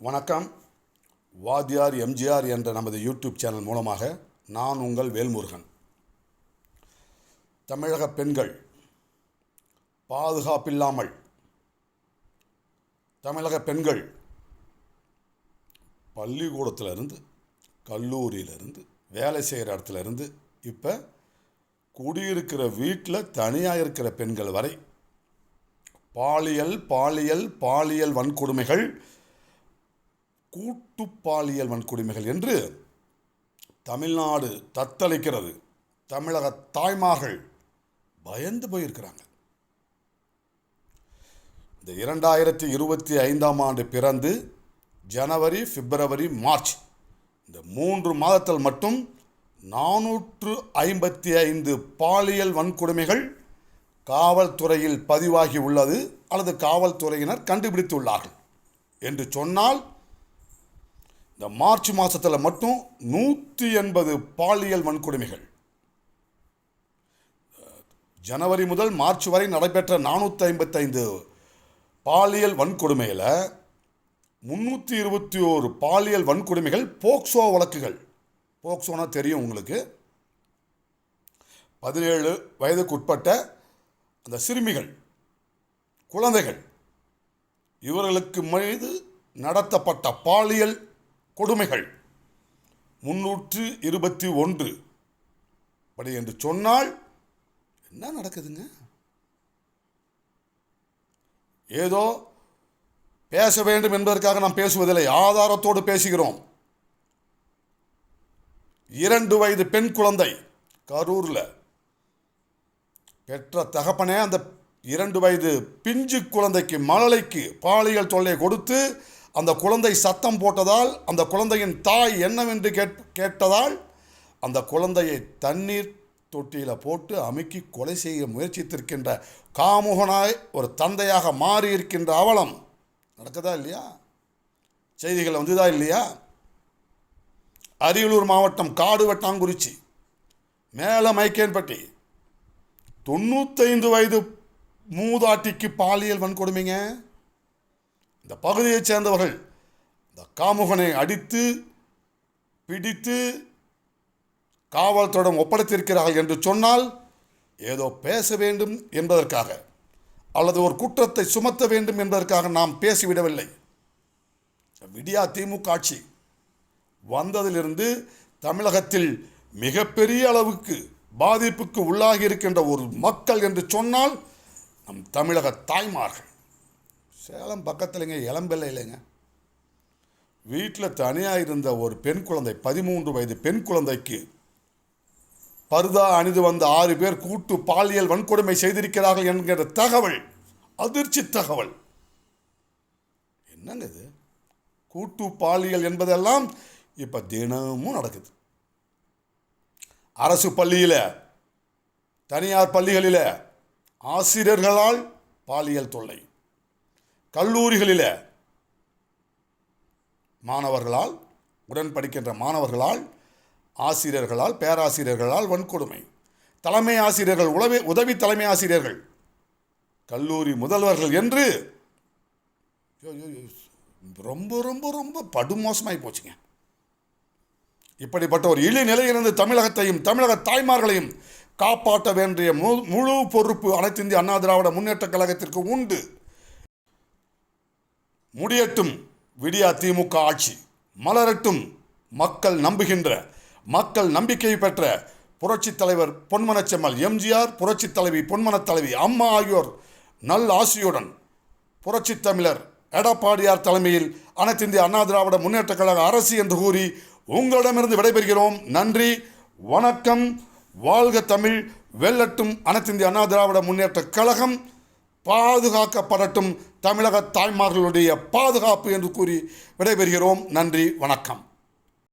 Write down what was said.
வணக்கம். வாத்தியார் எம்ஜிஆர் என்ற நமது யூடியூப் சேனல் மூலமாக நான் உங்கள் வேல்முருகன். தமிழக பெண்கள் பாதுகாப்பில்லாமல் தமிழக பெண்கள் பள்ளிக்கூடத்திலிருந்து கல்லூரியிலிருந்து வேலை செய்கிற இடத்துலேருந்து இப்போ குடியிருக்கிற வீட்டில் தனியாக இருக்கிற பெண்கள் வரை பாலியல் பாலியல் பாலியல் வன்கொடுமைகள் கூட்டு பாலியல் வன்கொடுமைகள் என்று தமிழ்நாடு தத்தளிக்கிறது. தமிழக தாய்மார்கள் பயந்து போயிருக்கிறாங்க. இந்த இரண்டாயிரத்தி இருபத்தி ஐந்தாம் ஆண்டு பிறந்து ஜனவரி பிப்ரவரி மார்ச் இந்த மூன்று மாதத்தில் மட்டும் நானூற்று ஐம்பத்தி ஐந்து பாலியல் வன்கொடுமைகள் காவல்துறையில் பதிவாகி உள்ளது அல்லது காவல்துறையினர் கண்டுபிடித்துள்ளார்கள். என்று சொன்னால் இந்த மார்ச் மாதத்தில் மட்டும் நூற்றி எண்பது பாலியல் வன்கொடுமைகள். ஜனவரி முதல் மார்ச் வரை நடைபெற்ற நானூற்றி ஐம்பத்தைந்து பாலியல் வன்கொடுமையில் முந்நூற்றி இருபத்தி ஓரு பாலியல் வன்கொடுமைகள் போக்சோ வழக்குகள். போக்சோனா தெரியும் உங்களுக்கு. பதினேழு வயதுக்குட்பட்ட அந்த சிறுமிகள் குழந்தைகள் இவர்களுக்கு மீது நடத்தப்பட்ட பாலியல் கொடுமைகள். முன்னூற்று இருபத்தி ஒன்று. படி என்று சொன்னால் என்ன நடக்குதுங்க? ஏதோ பேச வேண்டும் என்பதற்காக நாம் பேசுவதில்லை. ஆதாரத்தோடு பேசுகிறோம். இரண்டு வயது பெண் குழந்தை கரூரில். பெற்ற தகப்பனே அந்த இரண்டு வயது பிஞ்சு குழந்தைக்கு மழலைக்கு பாலியல் தொல்லை கொடுத்து அந்த குழந்தை சத்தம் போட்டதால் அந்த குழந்தையின் தாய் என்னவென்று கேட் கேட்டதால் அந்த குழந்தையை தண்ணீர் தொட்டியில் போட்டு அமுக்கி கொலை செய்ய முயற்சித்திருக்கின்ற காமுகனாய் ஒரு தந்தையாக மாறி இருக்கின்ற அவலம். நடக்குதா இல்லையா? செய்திகள் வந்துதா இல்லையா? அரியலூர் மாவட்டம் காடு வெட்டாங்குறிச்சி மேல மைக்கேன்பட்டி தொண்ணூத்தைந்து வயது மூதாட்டிக்கு பாலியல் வன்கொடுமைங்க. இந்த பகுதியைச் சேர்ந்தவர்கள் இந்த காமுகனை அடித்து பிடித்து காவல்துறையிடம் ஒப்படைத்திருக்கிறார்கள் என்று சொன்னால் ஏதோ பேச வேண்டும் என்பதற்காக அல்லது ஒரு குற்றத்தை சுமத்த வேண்டும் என்பதற்காக நாம் பேசிவிடவில்லை. விடியா திமுக ஆட்சி வந்ததிலிருந்து தமிழகத்தில் மிகப்பெரிய அளவுக்கு பாதிப்புக்கு உள்ளாகி இருக்கின்ற ஒரு மக்கள் என்று சொன்னால் நம் தமிழக தாய்மார்கள். சேலம் பக்கத்துலங்க இளம்பிள்ளை இல்லைங்க வீட்டில் தனியாக இருந்த ஒரு பெண் குழந்தை பதிமூன்று வயது பெண் குழந்தைக்கு பருதா அணிந்து வந்த ஆறு பேர் கூட்டு பாலியல் வன்கொடுமை செய்திருக்கிறார்கள் என்கிற தகவல் அதிர்ச்சி தகவல். என்னங்க இது? கூட்டு பாலியல் என்பதெல்லாம் இப்போ தினமும் நடக்குது. அரசு பள்ளியில் தனியார் பள்ளிகளில் ஆசிரியர்களால் பாலியல் தொல்லை. கல்லூரிகளில் மாணவர்களால் உடன் படிக்கின்ற மாணவர்களால் ஆசிரியர்களால் பேராசிரியர்களால் வன்கொடுமை. தலைமை ஆசிரியர்கள் உதவி உதவி தலைமை ஆசிரியர்கள் கல்லூரி முதல்வர்கள் என்று ரொம்ப ரொம்ப ரொம்ப படுமோசமாகி போச்சுங்க. இப்படிப்பட்ட ஒரு இழி நிலையிலிருந்து தமிழகத்தையும் தமிழக தாய்மார்களையும் காப்பாற்ற வேண்டிய முழு பொறுப்பு அனைத்து இந்திய அண்ணா திராவிட முன்னேற்ற கழகத்திற்கு உண்டு. முடியட்டும் விடியா திமுக ஆட்சி. மலரட்டும் மக்கள் நம்புகின்ற மக்கள் நம்பிக்கை பெற்ற புரட்சித் தலைவர் பொன்மனச்செம்மல் எம்ஜிஆர் புரட்சித் தலைவி பொன்மனத் தலைவி அம்மா ஆகியோர் நல் ஆசியுடன் புரட்சித் தமிழர் எடப்பாடியார் தலைமையில் அனைத்து இந்திய அண்ணா திராவிட முன்னேற்ற கழக அரசு என்று கூறி உங்களிடமிருந்து விடைபெறுகிறோம். நன்றி வணக்கம். வாழ்க தமிழ் வெல்லட்டும் அனைத்து இந்திய அண்ணா திராவிட முன்னேற்ற கழகம். பாதுகாக்கப்படட்டும் தமிழக தாய்மார்களுடைய பாதுகாப்பு என்று கூறி விடைபெறுகிறோம். நன்றி வணக்கம்.